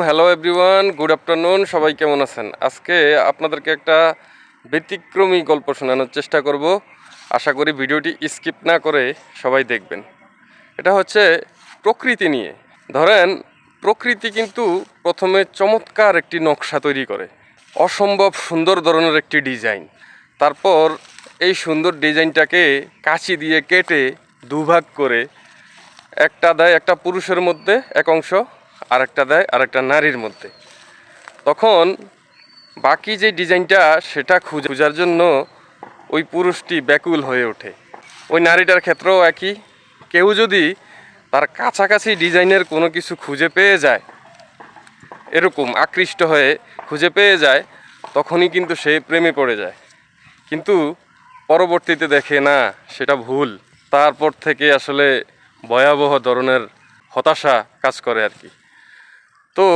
Hello everyone good afternoon সবাই কেমন আছেন? আজকে আপনাদেরকে একটা ব্যতিক্রমী গল্প শোনানোর চেষ্টা করব। আশা করি ভিডিওটি স্কিপ না করে সবাই দেখবেন। এটা হচ্ছে প্রকৃতি নিয়ে। ধরেন, প্রকৃতি কিন্তু প্রথমে চমৎকার একটি নকশা তৈরি করে। অসম্ভব সুন্দর ধরনের একটি ডিজাইন। তারপর এই সুন্দর ডিজাইনটাকে কাঁচি দিয়ে কেটে দুভাগ করে, একটা দেয় একটা পুরুষের মধ্যে এক অংশ আরেকটা দেয়, আরেকটা নারীর মধ্যে। তখন বাকি যে ডিজাইনটা, সেটা খুঁজে খোঁজার জন্য ওই পুরুষটি ব্যাকুল হয়ে ওঠে। ওই নারীটার ক্ষেত্রেও একই। কেউ যদি তার কাছাকাছি ডিজাইনের কোনো কিছু খুঁজে পেয়ে যায়, এরকম আকৃষ্ট হয়ে খুঁজে পেয়ে যায়, তখনই কিন্তু সে প্রেমে পড়ে যায়। কিন্তু পরবর্তীতে দেখে, না, সেটা ভুল। তারপর থেকে আসলে ভয়াবহ ধরনের হতাশা কাজ করে আর কি। তো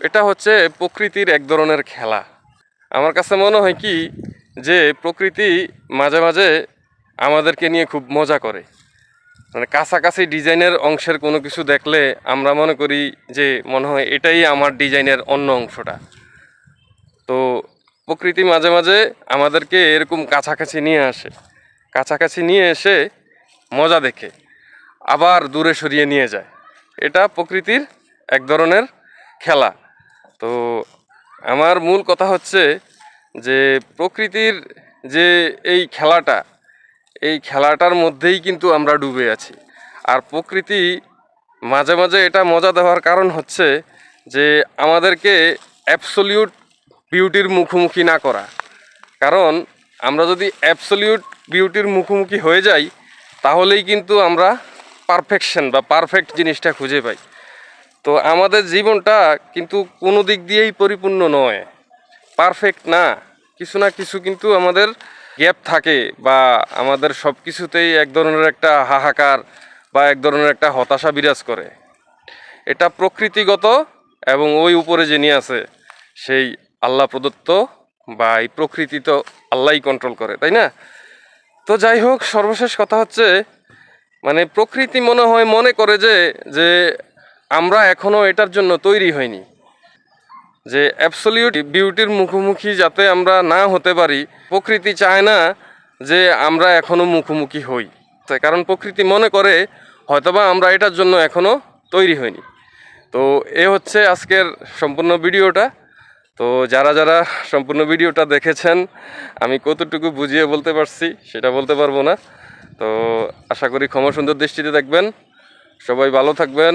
এটা হচ্ছে প্রকৃতির এক ধরনের খেলা। আমার কাছে মনে হয় কি যে প্রকৃতি মাঝে মাঝে আমাদেরকে নিয়ে খুব মজা করে। মানে কাছাকাছি ডিজাইনের অংশের কোনো কিছু দেখলে আমরা মনে করি যে মনে হয় এটাই আমার ডিজাইনের অন্য অংশটা। তো প্রকৃতি মাঝে মাঝে আমাদেরকে এরকম কাছাকাছি নিয়ে আসে। কাছাকাছি নিয়ে এসে মজা দেখে, আবার দূরে সরিয়ে নিয়ে যায়। এটা প্রকৃতির এক ধরনের খেলা। তো আমার মূল কথা হচ্ছে যে, প্রকৃতির যে এই খেলাটা, এই খেলাটার মধ্যেই কিন্তু আমরা ডুবে আছি। আর প্রকৃতি মাঝে মাঝে এটা মজা দেওয়ার কারণ হচ্ছে যে, আমাদেরকে অ্যাবসলিউট বিউটির মুখোমুখি না করা। কারণ আমরা যদি অ্যাবসলিউট বিউটির মুখোমুখি হয়ে যাই, তাহলেই কিন্তু আমরা পারফেকশন বা পারফেক্ট জিনিসটা খুঁজে পাই। তো আমাদের জীবনটা কিন্তু কোনো দিক দিয়েই পরিপূর্ণ নয়। পারফেক্ট না। কিছু না কিছু কিন্তু আমাদের গ্যাপ থাকে বা আমাদের সব কিছুতেই এক ধরনের একটা হাহাকার বা এক ধরনের একটা হতাশা বিরাজ করে। এটা প্রকৃতিগত এবং ওই উপরে যিনি আছে, সেই আল্লাহ প্রদত্ত বা এই প্রকৃতি তো আল্লাহই কন্ট্রোল করে, তাই না? তো যাই হোক, সর্বশেষ কথা হচ্ছে মানে প্রকৃতি মনে হয় মনে করে যে যে আমরা এখনও এটার জন্য তৈরি হইনি। যে অ্যাবসলিউট বিউটির মুখোমুখি যাতে আমরা না হতে পারি, প্রকৃতি চায় না যে আমরা এখনও মুখোমুখি হই। কারণ প্রকৃতি মনে করে, হয়তোবা আমরা এটার জন্য এখনও তৈরি হইনি। তো এ হচ্ছে আজকের সম্পূর্ণ ভিডিওটা। তো যারা যারা সম্পূর্ণ ভিডিওটা দেখেছেন, আমি কতটুকু বুঝিয়ে বলতে পারছি সেটা বলতে পারব না। তো আশা করি ক্ষমা সুন্দর দৃষ্টিতে দেখবেন। সবাই ভালো থাকবেন।